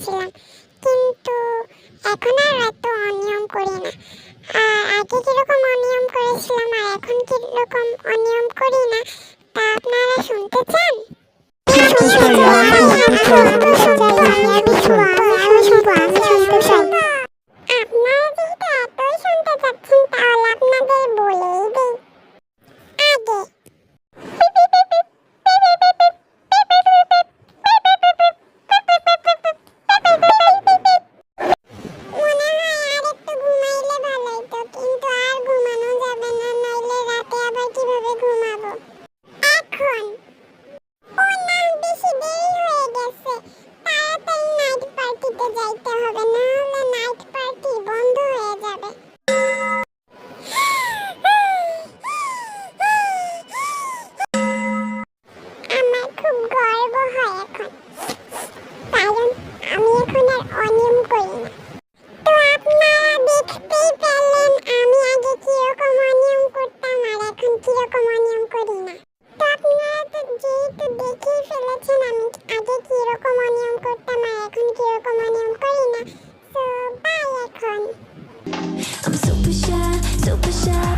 করেছিলাম কিন্তু এখন আর এত অনিয়ম করি না। আগে কীরকম অনিয়ম করেছিলাম আর এখন কীরকম অনিয়ম করি না, তা আপনারা শুনতে চান? হবে না হলে নাইট পার্টি বন্ধ হয়ে যাবে। আমার খুব গর্ব হয় এখন। কারণ আমি এখন আর অনিয়ম করি না। তো আপনারা দেখতেই পেলেন, আমি আগে কীরকম অনিয়ম করতাম আর এখন কীরকম অনিয়ম করি না। তো আপনারা তো যেহেতু দেখেই ফেলেছেন, আমি আগে কীরকম Super shy.